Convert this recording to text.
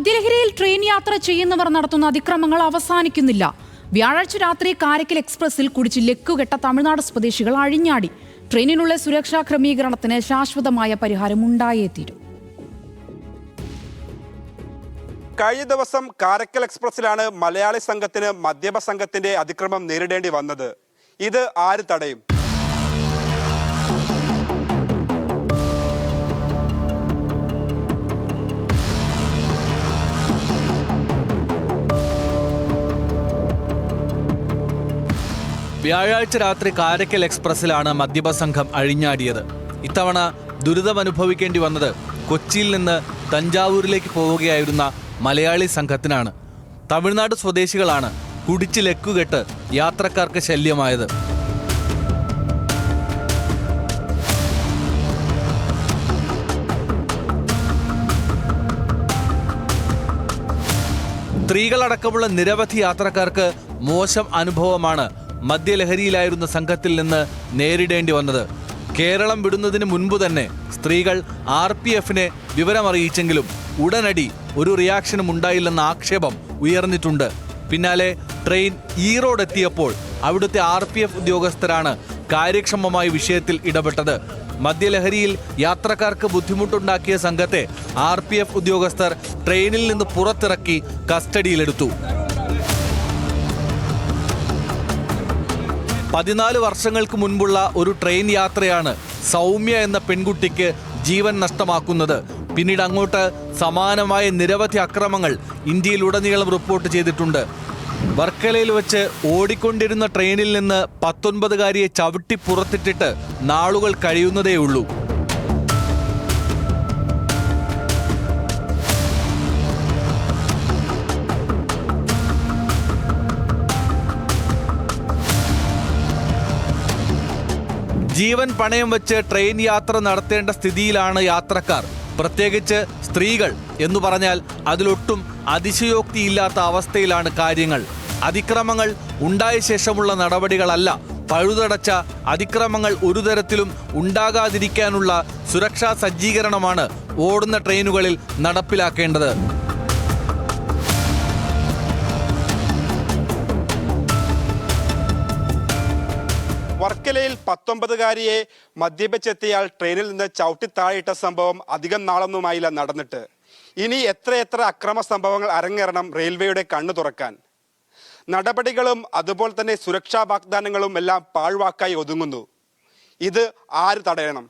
മദ്യലഹരിയിൽ ട്രെയിൻ യാത്ര ചെയ്യുന്നവർ നടത്തുന്ന അതിക്രമങ്ങൾ അവസാനിക്കുന്നില്ല. വ്യാഴാഴ്ച രാത്രി കാരക്കൽ എക്സ്പ്രസിൽ കുടിച്ച് ലക്കുകെട്ട തമിഴ്നാട് സ്വദേശികൾ അഴിഞ്ഞാടി. ട്രെയിനിനുള്ള സുരക്ഷാ ക്രമീകരണത്തിന് ശാശ്വതമായ പരിഹാരം ഉണ്ടായേ തീരും കഴിഞ്ഞ ദിവസം കാരക്കൽ എക്സ്പ്രസിലാണ് മലയാളി സംഘത്തിന് മദ്യപ സംഘത്തിന്റെ അതിക്രമം നേരിടേണ്ടി വന്നത്. ഇത് ആര് തടയും? വ്യാഴാഴ്ച രാത്രി കാരക്കൽ എക്സ്പ്രസിലാണ് മദ്യപ സംഘം അഴിഞ്ഞാടിയത്. ഇത്തവണ ദുരിതമനുഭവിക്കേണ്ടി വന്നത് കൊച്ചിയിൽ നിന്ന് തഞ്ചാവൂരിലേക്ക് പോവുകയായിരുന്ന മലയാളി സംഘത്തിനാണ്. തമിഴ്നാട് സ്വദേശികളാണ് കുടിച്ച് ലക്കുകെട്ട് യാത്രക്കാർക്ക് ശല്യമായത്. സ്ത്രീകളടക്കമുള്ള നിരവധി യാത്രക്കാർക്ക് മോശം അനുഭവമാണ് മദ്യലഹരിയിലായിരുന്ന സംഘത്തിൽ നിന്ന് നേരിടേണ്ടി വന്നത്. കേരളം വിടുന്നതിന് മുൻപ് തന്നെ സ്ത്രീകൾ ആർ പി എഫിനെ വിവരമറിയിച്ചെങ്കിലും ഉടനടി ഒരു റിയാക്ഷനും ഉണ്ടായില്ലെന്ന ആക്ഷേപം ഉയർന്നിട്ടുണ്ട്. പിന്നാലെ ട്രെയിൻ ഈറോഡ് എത്തിയപ്പോൾ അവിടുത്തെ ആർ പി എഫ് ഉദ്യോഗസ്ഥരാണ് കാര്യക്ഷമമായി വിഷയത്തിൽ ഇടപെട്ടത്. മദ്യലഹരിയിൽ യാത്രക്കാർക്ക് ബുദ്ധിമുട്ടുണ്ടാക്കിയ സംഘത്തെ ആർ പി എഫ് ഉദ്യോഗസ്ഥർ ട്രെയിനിൽ നിന്ന് പുറത്തിറക്കി കസ്റ്റഡിയിലെടുത്തു. പതിനാല് വർഷങ്ങൾക്ക് മുൻപുള്ള ഒരു ട്രെയിൻ യാത്രയാണ് സൗമ്യ എന്ന പെൺകുട്ടിക്ക് ജീവൻ നഷ്ടമാക്കുന്നത്. പിന്നീട് അങ്ങോട്ട് സമാനമായ നിരവധി അക്രമങ്ങൾ ഇന്ത്യയിലുടനീളം റിപ്പോർട്ട് ചെയ്തിട്ടുണ്ട്. വർക്കലയിൽ വെച്ച് ഓടിക്കൊണ്ടിരുന്ന ട്രെയിനിൽ നിന്ന് പത്തൊൻപതുകാരിയെ ചവിട്ടി പുറത്തിട്ടിട്ട് നാളുകൾ കഴിയുന്നതേയുള്ളൂ. ജീവൻ പണയം വെച്ച് ട്രെയിൻ യാത്ര നടത്തേണ്ട സ്ഥിതിയിലാണ് യാത്രക്കാർ. പ്രത്യേകിച്ച് സ്ത്രീകൾ എന്ന് പറഞ്ഞാൽ അതിലൊട്ടും അതിശയോക്തിയില്ലാത്ത അവസ്ഥയിലാണ് കാര്യങ്ങൾ. അതിക്രമങ്ങൾ ഉണ്ടായ ശേഷമുള്ള നടപടികളല്ല. പഴുതടച്ച അതിക്രമങ്ങൾ ഒരു തരത്തിലും ഉണ്ടാകാതിരിക്കാനുള്ള സുരക്ഷാ സജ്ജീകരണമാണ് ഓടുന്ന ട്രെയിനുകളിൽ നടപ്പിലാക്കേണ്ടത്. വർക്കലയിൽ പത്തൊമ്പതുകാരിയെ മദ്യപിച്ചെത്തിയാൽ ട്രെയിനിൽ നിന്ന് ചവിട്ടി താഴെയിട്ട സംഭവം അധികം നാളൊന്നുമായില്ല നടന്നിട്ട്. ഇനി എത്രയെത്ര അക്രമ സംഭവങ്ങൾ അരങ്ങേറണം റെയിൽവേയുടെ കണ്ണു തുറക്കാൻ. നടപടികളും അതുപോലെ തന്നെ സുരക്ഷാ വാഗ്ദാനങ്ങളും എല്ലാം പാഴ്വാക്കായി ഒതുങ്ങുന്നു. ഇത് ആര് തടയണം?